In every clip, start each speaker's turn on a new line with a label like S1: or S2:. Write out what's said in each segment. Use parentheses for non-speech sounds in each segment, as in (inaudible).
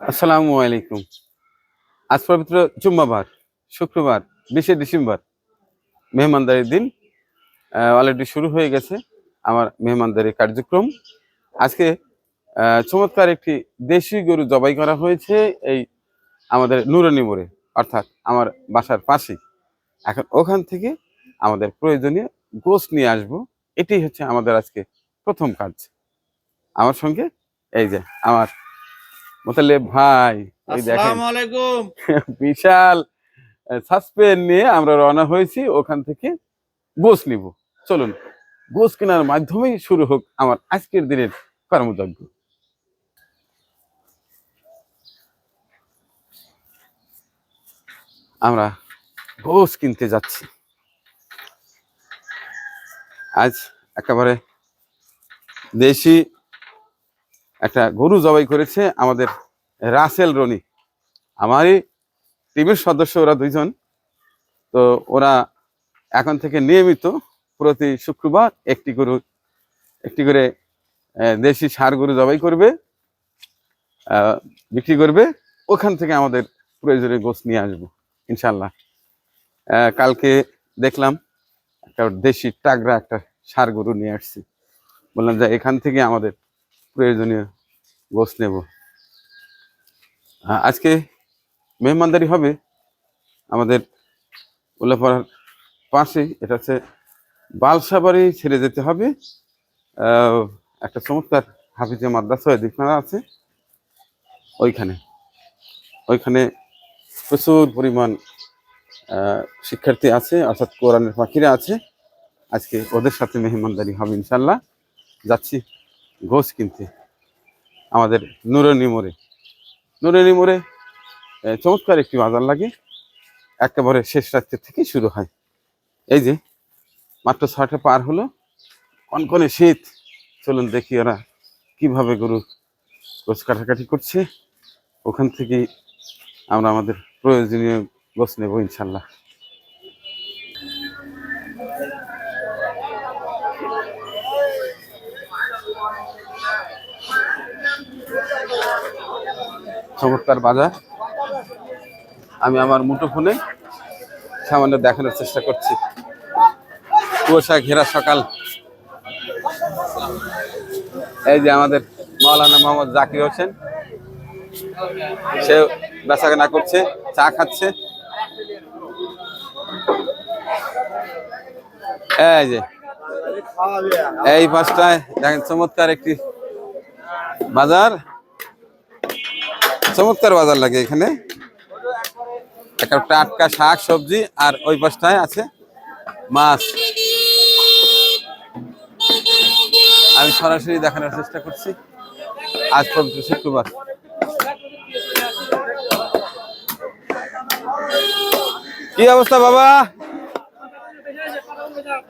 S1: আসসালামু আলাইকুম। আজ পবিত্র জুম্মাবার, শুক্রবার, বিশে ডিসেম্বর, মেহমানদারির দিন। অলরেডি শুরু হয়ে গেছে আমার মেহমানদারি কার্যক্রম। আজকে চমৎকার একটি দেশি গরু জবাই করা হয়েছে এই আমাদের নুরানি মোড়ে, অর্থাৎ আমার বাসার পাশেই। এখন ওখান থেকে আমাদের প্রয়োজনীয় গোস্ত নিয়ে আসব। এটাই হচ্ছে আমাদের আজকে প্রথম কাজ। আমার সঙ্গে এই যে আমার মোতালেব ভাই এই দেখেন। (laughs) বিশাল সাসপেন নিয়ে আমরা রওনা হয়েছি ওখান থেকে গোস নিব। চলুন গোস কেনার মাধ্যমেই শুরু হোক আমার আজকের দিনের কর্মযজ্ঞ। আমরা গোস কিনতে যাচ্ছি। আজ একেবারে দেশি একটা গরু জবাই করেছে আমাদের রাসেল রনি। আমারই টিমের সদস্য ওরা দুইজন। তো ওরা এখন থেকে নিয়মিত প্রতি শুক্রবার একটি গরু, একটি করে দেশি সার গরু জবাই করবে বিক্রি করবে। ওখান থেকে আমাদের প্রয়োজনীয় গোছ নিয়ে আসব, ইনশাল্লাহ। কালকে দেখলাম একটা দেশি টাগরা একটা সার গরু নিয়ে আসছি। বললাম, যে, এখান থেকে আমাদের প্রয়োজনীয় গোছ নেব। আজকে মেহমানদারি হবে আমাদের উল্লাপাড়ার পাশে। এটা হচ্ছে বালসাবাড়ি ছেড়ে যেতে হবে। একটা চমৎকার হাফিজে মাদ্রাসা দিকমারা আছে। ওইখানে। ওইখানে প্রচুর পরিমাণ শিক্ষার্থী আছে, অর্থাৎ কোরআনের পাখিরা আছে। আজকে ওদের সাথে মেহমানদারি হবে ইনশাল্লাহ যাচ্ছি ঘোষ কিনতে। আমাদের নুরনি মোড়ে। নুরনি মোড়ে চমৎকার একটি বাজার লাগে। একেবারে শেষ রাত্রে থেকে শুরু হয়। এই যে, মাত্র ছয়টা পার হলো। কনকনে শীত। চলুন দেখি ওরা কীভাবে গরু গোছ কাটাকাটি করছে। ওখান থেকে আমরা আমাদের প্রয়োজনীয় গোছ নেব ইনশাল্লাহ। চমৎকার বাজার। আমি আমার মুঠো ফোনে সামান্য দেখানোর চেষ্টা করছি। কুয়াশা ঘেরা সকাল। এই যে আমাদের মাওলানা মোহাম্মদ জাকির হোসেন সে বেচাকেনা করছে, চা খাচ্ছে। এই যে। এই পাঁচটায় দেখেন, চমৎকার একটি বাজার। চমৎকার বাজার লাগে এখানে। একটা টাটকা শাক, সবজি, আর ওই পাশটায় আছে মাছ। আমি সরাসরি দেখানোর চেষ্টা করছি। আজ পবিত্র শুক্রবার। কি অবস্থা বাবা?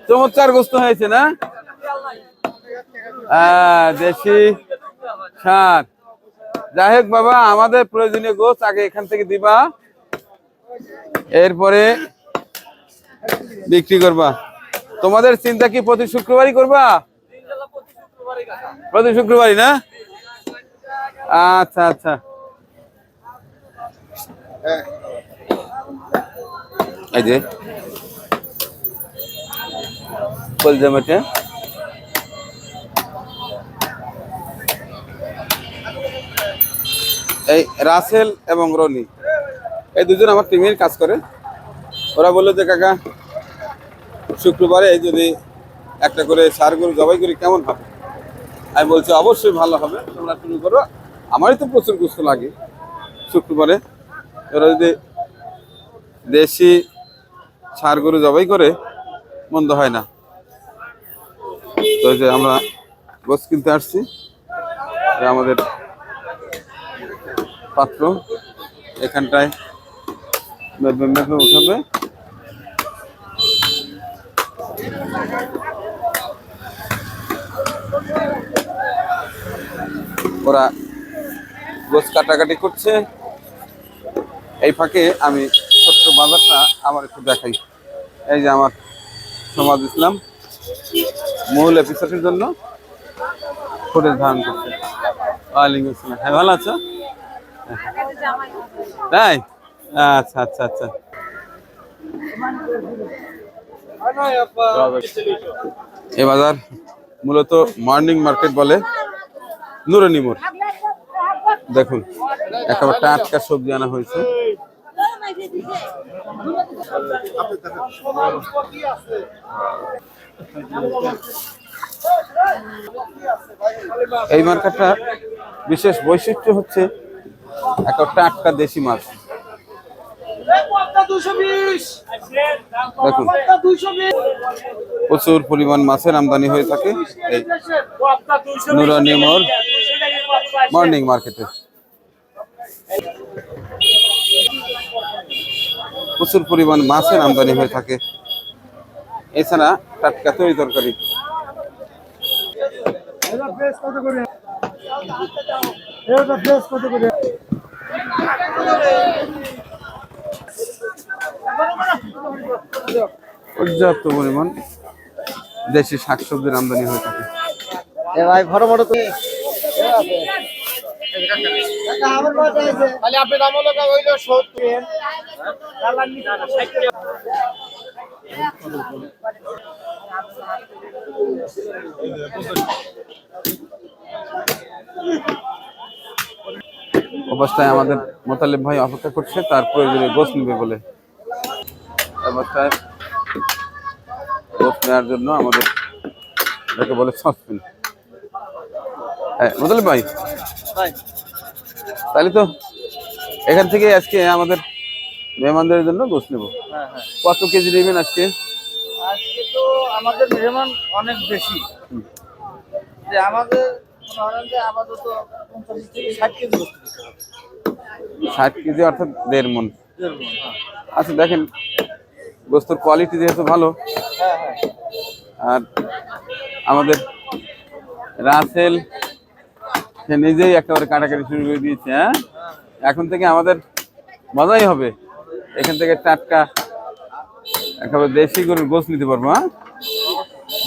S1: চমৎকার গোস্ত হয়েছে না? আহ, দেশি সার যাই হোক বাবা আমাদের প্রয়োজনীয় গোস্ত আগে এখান থেকে দিবা। এরপরে বিক্রি করবা। তোমাদের চিন্তা কি প্রতি শুক্রবারই করবা? প্রতি শুক্রবারই না? আচ্ছা আচ্ছা। এই যে। কলজা এই রাসেল এবং রনি, এই দুজন আমার টিমের কাজ করে। ওরা বলল যে, কাকা, শুক্রবারে এই যদি একটা করে সার গরু জবাই করি, কেমন হবে? আমি বলছি, অবশ্যই ভালো হবে, তোমরা শুরু করো। আমারই তো প্রচুর গুস্ত লাগে শুক্রবারে। ওরা যদি দেশি সার গরু জবাই করে মন্দ হয় না। তো যে আমরা গোস কিনতে আসছি। আমাদের পাত্র। এখানটায় মেপে উঠাবে। ওরা গোছ কাটাকাটি করছে। এই ফাঁকে আমি ছোট্ট বাজারটা আবার একটু দেখাই। এই যে আমার সমাজ ইসলাম, মূল এপিসোডের জন্য ফুটেজ ধারণ করছে। ওয়ালাইকুম আসসালাম। হ্যাঁ ভালো আছো? তাই? আচ্ছা আচ্ছা আচ্ছা। এ বাজার মূলত মর্নিং মার্কেট বলে নুরানি মোড়। দেখুন, একেবারে টাটকা সবজি আনা হয়েছে। এই মার্কেটটা বিশেষ বৈশিষ্ট্য হচ্ছে একটা টাটকা দেশি মাছ। দেখুন, প্রচুর পরিমাণ মাছের আমদানি হয়ে থাকে এই নুরানি মোড় মর্নিং মার্কেটে। প্রচুর পরিমাণ মাছের আমদানি হয়ে থাকে। এছাড়া টাটকা তৈরি তরকারি। পর্যাপ্ত পরিমাণ দেশি শাকসবজির আমদানি হয়ে থাকে।
S2: ভাই বড় বড় তো খালি আপনি দাম হলো হইল সত্তর
S1: অবস্থায় আমাদের মোতালেব ভাই অপেক্ষা করছে তার প্রয়োজনে গোস নেবে বলে। অবস্থায় গোস নেওয়ার জন্য আমাদের এটাকে বলে সসপেন। হ্যাঁ মোতালেব ভাই।
S2: ভাই।
S1: তাহলে তো এখান থেকে আজকে আমাদের মেহমানদের জন্য গোস নেব।
S2: হ্যাঁ হ্যাঁ।
S1: কত কেজি নেবেন আজকে?
S2: আজকে তো আমাদের মেহমান অনেক বেশি। যে আমাদের যে আপাতত পঞ্চাশ থেকে ষাট কেজি
S1: ষাট কেজি অর্থাৎ দেড় মন
S2: হ্যাঁ।
S1: আচ্ছা দেখেন গোস্তর কোয়ালিটি যেহেতু ভালো আর আমাদের রাসেল সে নিজেই একেবারে কাটাকাটি শুরু করে দিয়েছে হ্যাঁ? এখন থেকে আমাদের মজাই হবে। এখান থেকে টাটকা, একেবারে দেশি গরুর গোস নিতে পারব হ্যাঁ?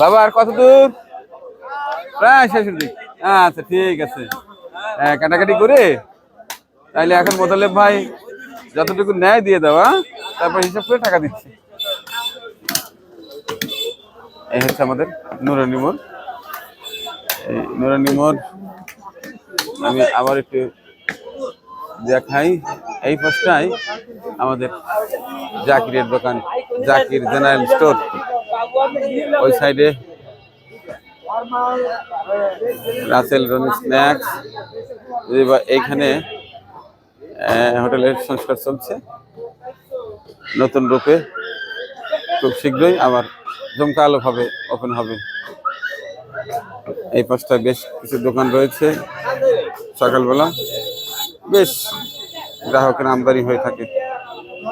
S1: বাবা, আর কত দূর? প্রায় শেষের দিক। আচ্ছা ঠিক আছে। হ্যাঁ কাটাকাটি করে তাইলে এখন মোতালেব ভাই যতটুকু ন্যায় দিয়ে দেওয়া তারপর হিসাব করে টাকা দিচ্ছি। এই হচ্ছে আমাদের নুরানি মোড়। এই নুরানি মোড় আমি আবার একটু দেখাই। এই পাশটাই আমাদের জাকিরের দোকান, জাকির জেনারেল স্টোর। ওই সাইডে রাসেল রনি স্ন্যাক্স। এইখানে হোটেলের সংস্কার চলছে। নতুন রূপে খুব শীঘ্রই আবার জমকালো ভাবে ওপেন হবে। এই পাশটা বেশ কিছু দোকান রয়েছে। সকালবেলা বেশ গ্রাহকের আমদানি হয়ে থাকে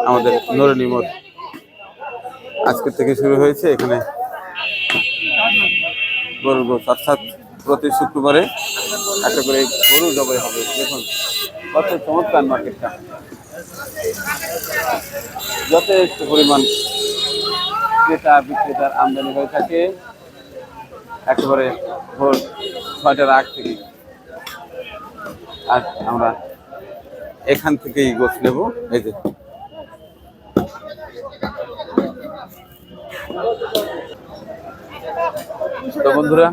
S1: আমাদের নরনি মোড়। আজকের থেকে শুরু হয়েছে এখানে। গরুর গোস অর্থাৎ প্রতি শুক্রবারে একটা করে গরু জবাই হবে। দেখুন, কত চমৎকার মার্কেটটা। যথেষ্ট পরিমাণ ক্রেতা বিক্রেতার আমদানি হয়ে থাকে। একেবারে ভোর ছয়টার আগ থেকে আর আমরা এখান থেকেই গোছ নেব। এই যে। তো বন্ধুরা,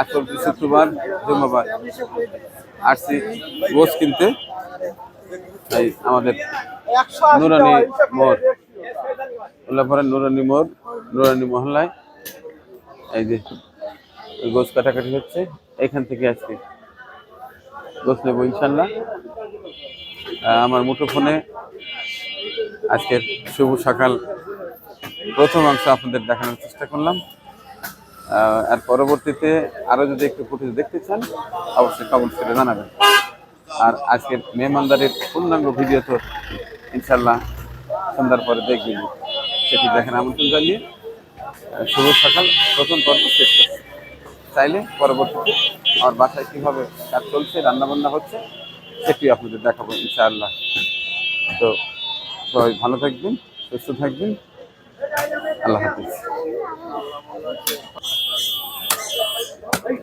S1: আজ চলছে শুক্রবার, জুম্মাবার। আসছি গোছ কিনতে। এই আমাদের নুরানি মোড়। উল্লাপাড়ার নুরানি মোড়, নুরানি মহল্লায়। এই যে। গোছ কাটাকাটি হচ্ছে, এখান থেকে আজকে গোস নেব ইনশাল্লাহ। আমার মুঠোফোনে আজকের শুভ সকাল। প্রথম অংশ আপনাদের দেখানোর চেষ্টা করলাম। আর পরবর্তীতে আরও যদি একটু ফুটেজ দেখতে চান, অবশ্যই কমেন্ট করে জানাবেন। আর আজকের মেহমানদারির পূর্ণাঙ্গ ভিডিও তো ইনশাল্লাহ সন্ধ্যার পরে দেখবেন। সেটি দেখেন আমন্ত্রণ জানিয়ে শুভ সকাল। প্রথম পর্ব শেষ করছি। চাইলে পরবর্তীতে আমার বাসায় কীভাবে কাজ চলছে, রান্নাবান্না হচ্ছে, সেটি আপনাদের দেখাবো ইনশাআল্লাহ। তো সবাই ভালো থাকবেন, সুস্থ থাকবেন। আল্লাহ হাফিজ। Thank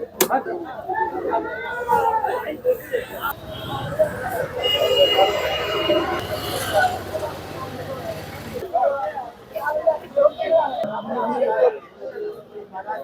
S1: you.